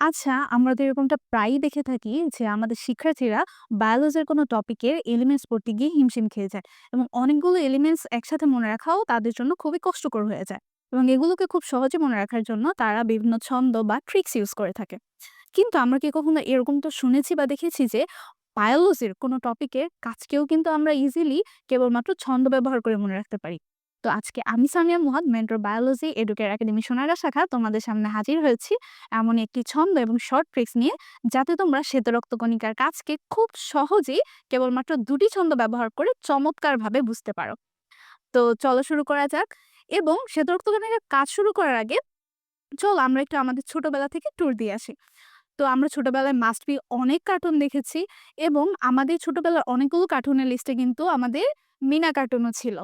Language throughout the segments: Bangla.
আচ্ছা, আমরা তো এরকমটা প্রায়ই দেখে থাকি যে আমাদের শিক্ষার্থীরা বায়োলজির কোনো টপিকের এলিমেন্টস পড়তে গিয়ে হিমশিম খেয়ে যায় এবং অনেকগুলো এলিমেন্টস একসাথে মনে রাখাও তাদের জন্য খুবই কষ্টকর হয়ে যায় এবং এগুলোকে খুব সহজে মনে রাখার জন্য তারা বিভিন্ন ছন্দ বা ট্রিক্স ইউজ করে থাকে। কিন্তু আমরা কি কখনো এরকমটা শুনেছি বা দেখেছি যে বায়োলজির কোনো টপিকের কাজকেও কিন্তু আমরা ইজিলি কেবলমাত্র ছন্দ ব্যবহার করে মনে রাখতে পারি? তো আজকে আমি সামিয়া মুহাদ, মেন্টর বায়োলজি এডুকের একাডেমি সোনারা শাখা তোমাদের সামনে হাজির হয়েছি। এমন একটি ছন্দ এবং শর্ট ট্রিক্স নিয়ে, যাতে তোমরা শ্বেত রক্তকণিকার কাজকে খুব সহজেই কেবলমাত্র দুটি ছন্দ ব্যবহার করে চমৎকারভাবে বুঝতে পারো। তো চলো শুরু করা যাক এবং শ্বেত রক্তকণিকার কাজ শুরু করার আগে চল আমরা একটু আমাদের ছোটবেলা থেকে ট্যুর দিয়ে আসি। তো আমরা ছোটবেলায় মাস্ট বি অনেক কার্টুন দেখেছি এবং আমাদের ছোটবেলার অনেকগুলো কার্টুনের লিস্টে কিন্তু আমাদের মিনা কার্টুনও ছিল।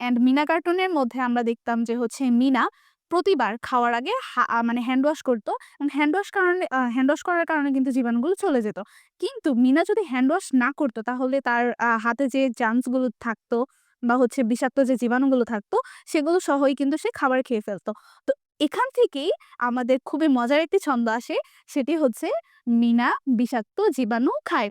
অ্যান্ড মিনা কার্টুনের মধ্যে আমরা দেখতাম যে হচ্ছে মিনা প্রতিবার খাওয়ার আগে মানে হ্যান্ড ওয়াশ করতো হ্যান্ড ওয়াশ কারণে হ্যান্ড ওয়াশ করার কারণে কিন্তু জীবাণুগুলো চলে যেত। কিন্তু মিনা যদি হ্যান্ড ওয়াশ না করতো তাহলে তার হাতে যে জার্মসগুলো থাকতো বা হচ্ছে বিষাক্ত যে জীবাণুগুলো থাকতো সেগুলো সহই কিন্তু সে খাবার খেয়ে ফেলতো। তো এখান থেকেই আমাদের খুবই মজার একটি ছন্দ আসে। সেটি হচ্ছে, মিনা বিষাক্ত জীবাণু খায়।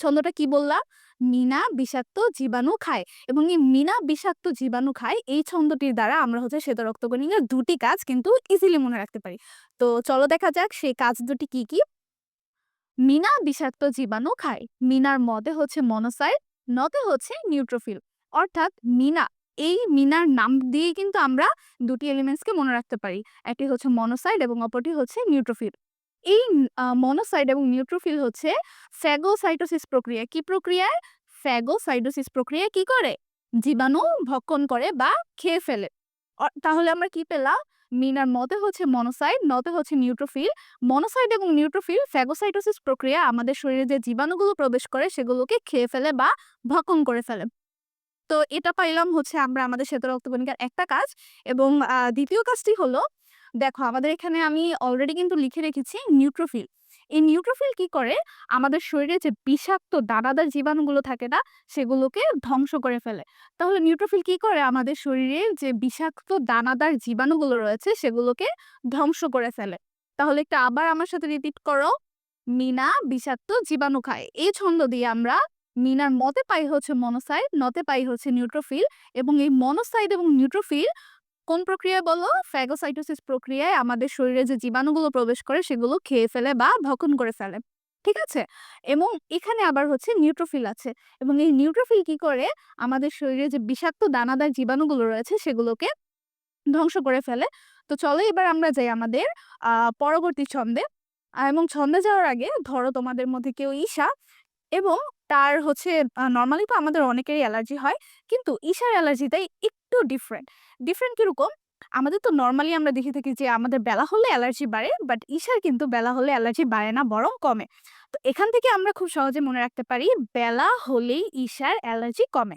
ছন্দটা কি বললাম? মিনা বিষাক্ত জীবাণু খায়। এবং এই মিনা বিষাক্ত জীবাণু খায় এই ছন্দটির দ্বারা আমরা হচ্ছে শ্বেত রক্তকণিকার দুটি কাজ কিন্তু ইজিলি মনে রাখতে পারি। তো চলো দেখা যাক সেই কাজ দুটি কি কি। মিনা বিষাক্ত জীবাণু খায়। মিনার মদে হচ্ছে মনোসাইট নতে হচ্ছে নিউট্রোফিল অর্থাৎ মিনা এই মিনার নাম দিয়ে কিন্তু আমরা দুটি এলিমেন্টসকে মনে রাখতে পারি। একটি হচ্ছে মনোসাইড এবং অপরটি হচ্ছে নিউট্রোফিল এই মনোসাইড এবং নিউট্রোফিল হচ্ছে ফ্যাগোসাইটোসিস প্রক্রিয়া। কি প্রক্রিয়ায়? ফ্যাগোসাইটোসিস প্রক্রিয়া কি করে? জীবাণু ভক্ষণ করে বা খেয়ে ফেলে। তাহলে আমরা কি পেলাম? মিনার মতে হচ্ছে মনোসাইড নতে হচ্ছে নিউট্রোফিল মনোসাইড এবং নিউট্রোফিল ফ্যাগোসাইটোসিস প্রক্রিয়া আমাদের শরীরে যে জীবাণুগুলো প্রবেশ করে সেগুলোকে খেয়ে ফেলে বা ভক্ষণ করে ফেলে। তো এটা পাইলাম হচ্ছে আমরা আমাদের শ্বেত রক্তকণিকার একটা কাজ এবং দ্বিতীয় কাজটি হলো, দেখো আমাদের এখানে আমি অলরেডি কিন্তু লিখে রেখেছি নিউট্রোফিল এই নিউট্রোফিল কি করে? আমাদের শরীরে যে বিষাক্ত দানাদার জীবাণুগুলো থাকে না, সেগুলোকে ধ্বংস করে ফেলে। তাহলে নিউট্রোফিল কি করে? আমাদের শরীরে যে বিষাক্ত দানাদার জীবাণুগুলো রয়েছে, সেগুলোকে ধ্বংস করে ফেলে। তাহলে একটা আবার আমার সাথে রিপিট করো। মিনা বিষাক্ত জীবাণু খায়। এই ছন্দ দিয়ে আমরা মিনার মতে পাই হচ্ছে মনোসাইড নতে পাই হচ্ছে নিউট্রোফিল এবং এই মনোসাইড এবং নিউট্রোফিল কোন প্রক্রিয়ায় বলো? ফ্যাগোসাইটোসিস প্রক্রিয়ায় আমাদের শরীরে যে জীবাণুগুলো প্রবেশ করে সেগুলো খেয়ে ফেলে বা ভক্ষণ করে ফেলে। ঠিক আছে? এবং এখানে আবার হচ্ছে নিউট্রোফিল আছে এবং এই নিউট্রোফিল কি করে? আমাদের শরীরে যে বিষাক্ত দানাদার জীবাণুগুলো রয়েছে সেগুলোকে ধ্বংস করে ফেলে। তো চলো এবার আমরা যাই আমাদের পরবর্তী ছন্দে। এবং ছন্দে যাওয়ার আগে ধরো তোমাদের মধ্যে কেউ ঈশা এবং তার হচ্ছে নর্মালি তো আমাদের অনেকেরই অ্যালার্জি হয়। কিন্তু ঈশার অ্যালার্জিটাই একটু ডিফারেন্ট ডিফারেন্ট কীরকম? আমাদের তো নর্মালি আমরা দেখে থাকি যে, আমাদের বেলা হলে অ্যালার্জি বাড়ে বাট ঈশার কিন্তু বেলা হলে অ্যালার্জি বাড়ে না, বরং কমে। তো এখান থেকে আমরা খুব সহজে মনে রাখতে পারি, বেলা হলেই ঈশার অ্যালার্জি কমে।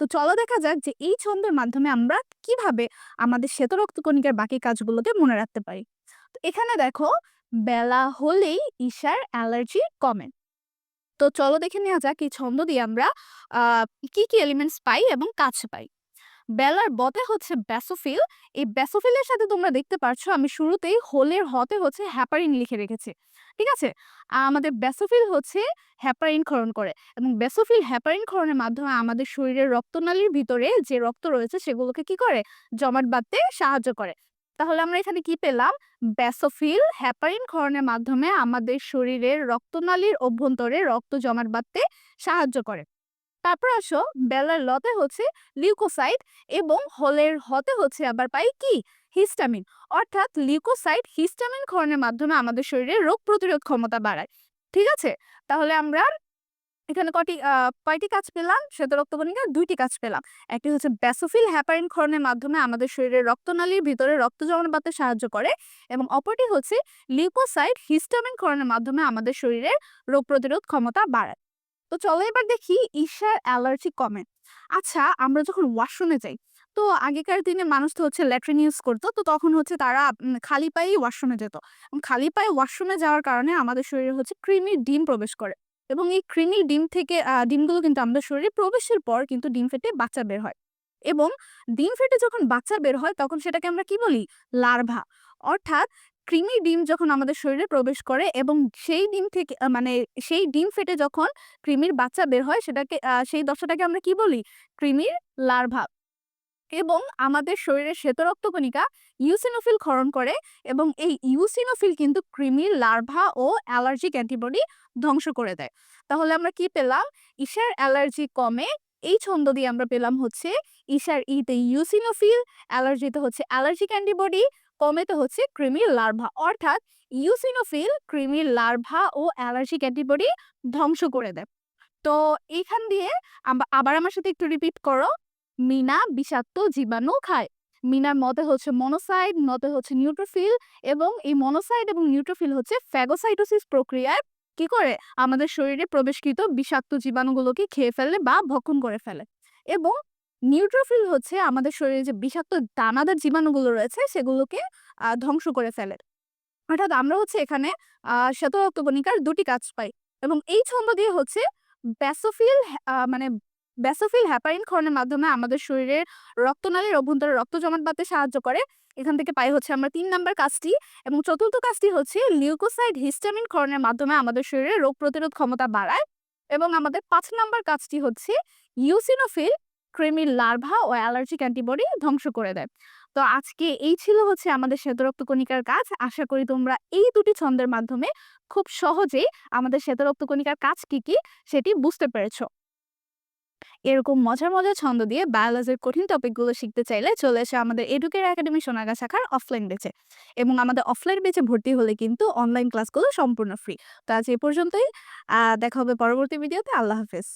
তো চলো দেখা যাক যে, এই ছন্দের মাধ্যমে আমরা কীভাবে আমাদের শ্বেত রক্তকণিকার বাকি কাজগুলোকে মনে রাখতে পারি। তো এখানে দেখো, বেলা হলেই ঈশার অ্যালার্জি কমে। তো চলো দেখে নেওয়া যাক এই ছন্দ দিয়ে আমরা কি কি এলিমেন্টস পাই এবং কাজ পাই। বেলার বতে হচ্ছে ব্যাসোফিল এই ব্যাসোফিলের সাথে তোমরা দেখতে পারছ আমি শুরুতেই হোলের হতে হচ্ছে হ্যাপারিন লিখে রেখেছি, ঠিক আছে? আমাদের ব্যাসোফিল হচ্ছে হ্যাপারিন ক্ষরণ করে এবং ব্যাসোফিল হ্যাপারিন ক্ষরণের মাধ্যমে আমাদের শরীরের রক্তনালীর ভিতরে যে রক্ত রয়েছে সেগুলোকে কি করে? জমাট বাঁধতে সাহায্য করে। তাহলে আমরা এখানে কি পেলাম? ব্যাসোফিল হ্যাপারিন ক্ষরণের মাধ্যমে আমাদের শরীরের রক্তনালীর অভ্যন্তরে রক্ত জমাট বাঁধতে সাহায্য করে। তারপর আসো, বেলার লতে হচ্ছে লিউকোসাইট এবং হলের হতে হচ্ছে আবার পাই কি? হিস্টামিন অর্থাৎ লিউকোসাইট হিস্টামিন ক্ষরণের মাধ্যমে আমাদের শরীরে রোগ প্রতিরোধ ক্ষমতা বাড়ায়। ঠিক আছে? তাহলে আমরা এখানে কটি কয়টি কাজ পেলাম? শ্বেত রক্তকণিকার দুইটি কাজ পেলাম। একটি হচ্ছে ব্যাসোফিল হ্যাপারিন ক্ষরণের মাধ্যমে আমাদের শরীরের রক্তনালীর ভিতরে রক্ত জমাট বাঁধতে সাহায্য করে এবং অপরটি হচ্ছে লিউকোসাইট হিস্টামিন ক্ষরণের মাধ্যমে আমাদের শরীরের রোগ প্রতিরোধ ক্ষমতা বাড়ায়। তো চলো এবার দেখি ঈশার অ্যালার্জি কমে। আচ্ছা আমরা যখন ওয়াশরুমে যাই, তো আগেকার দিনে মানুষ তো হচ্ছে ল্যাট্রিন ইউজ করতো, তো তখন হচ্ছে তারা খালি পায়েই ওয়াশরুমে যেত। খালি পায়ে ওয়াশরুমে যাওয়ার কারণে আমাদের শরীরে হচ্ছে কৃমির ডিম প্রবেশ করে। এবং এই কৃমির ডিম থেকে ডিমগুলো কিন্তু আমাদের শরীরে প্রবেশের পর কিন্তু ডিম ফেটে বাচ্চা বের হয় এবং ডিম ফেটে যখন বাচ্চা বের হয়, তখন সেটাকে আমরা কি বলি লার্ভা অর্থাৎ কৃমি ডিম যখন আমাদের শরীরে প্রবেশ করে এবং সেই ডিম থেকে মানে সেই ডিম ফেটে যখন কৃমির বাচ্চা বের হয়, সেটাকে সেই দশাটাকে আমরা কি বলি? কৃমির লার্ভা। এবং আমাদের শরীরের শ্বেতরক্ত কণিকা ইউসিনোফিল ক্ষরণ করে এবং এই ইউসিনোফিল কিন্তু কৃমির লার্ভা ও অ্যালার্জিক অ্যান্টিবডি ধ্বংস করে দেয়। তাহলে আমরা কি পেলাম? ঈশার অ্যালার্জি কমে এই ছন্দ দিয়ে আমরা পেলাম হচ্ছে ঈশার ইতে ইউসিনোফিল, অ্যালার্জিতে হচ্ছে অ্যালার্জিক অ্যান্টিবডি, কমেতে হচ্ছে কৃমির লার্ভা। অর্থাৎ ইউসিনোফিল কৃমির লার্ভা ও অ্যালার্জিক অ্যান্টিবডি ধ্বংস করে দেয়। তো এইখান দিয়ে আবার আমার সাথে একটু রিপিট করো। মিনা বিষাক্ত জীবাণু খায়। মিনার মতে হচ্ছে মনোসাইট, মতে হচ্ছে নিউট্রোফিল এবং এই মনোসাইট এবং নিউট্রোফিল হচ্ছে ফ্যাগোসাইটোসিস প্রক্রিয়ায় কি করে? আমাদের শরীরে প্রবেশকৃত বিষাক্ত জীবাণুগুলোকে খেয়ে ফেলে বা ভক্ষণ করে ফেলে। এবং নিউট্রোফিল হচ্ছে আমাদের শরীরে যে বিষাক্ত দানাদার জীবাণুগুলো রয়েছে সেগুলোকে ধ্বংস করে ফেলে। অর্থাৎ আমরা হচ্ছে এখানে আ শ্বেতরক্ত কণিকার ২ টি কাজ পাই। এবং এই ছন্দ দিয়ে হচ্ছে ব্যাসোফিল মানে ব্যাসোফিল হেপারিন ক্ষরণের মাধ্যমে আমাদের শরীরের রক্তনালীর অভ্যন্তরে রক্ত জমাট বাঁধতে সাহায্য করে। এখান থেকে পাই হচ্ছে আমরা তিন নাম্বার কাজটি এবং চতুর্থ কাজটি হচ্ছে লিউকোসাইড হিস্টামিন ক্ষরণের মাধ্যমে আমাদের শরীরে রোগ প্রতিরোধ ক্ষমতা বাড়ায়। এবং আমাদের পাঁচ নাম্বার কাজটি হচ্ছে ইউসিনোফিল কৃমির লার্ভা ও অ্যালার্জিক অ্যান্টিবডি ধ্বংস করে দেয়। তো আজকে এই ছিল হচ্ছে আমাদের শ্বেতরক্ত কণিকার কাজ। আশা করি তোমরা এই দুটি ছন্দের মাধ্যমে খুব সহজেই আমাদের শ্বেতরক্ত কণিকার কাজ কি, কি সেটি বুঝতে পেরেছ। এরকম মজার, মজার ছন্দ দিয়ে বায়োলজির কঠিন টপিকগুলো শিখতে চাইলে চলে এসে আমাদের এডুকের একাডেমি সোনাগা শাখার অফলাইন বেচে এবং আমাদের অফলাইন বেচে ভর্তি হলে কিন্তু অনলাইন ক্লাসগুলো সম্পূর্ণ ফ্রি। তো আজ এ পর্যন্তই। দেখা হবে পরবর্তী ভিডিওতে। আল্লাহ হাফেজ।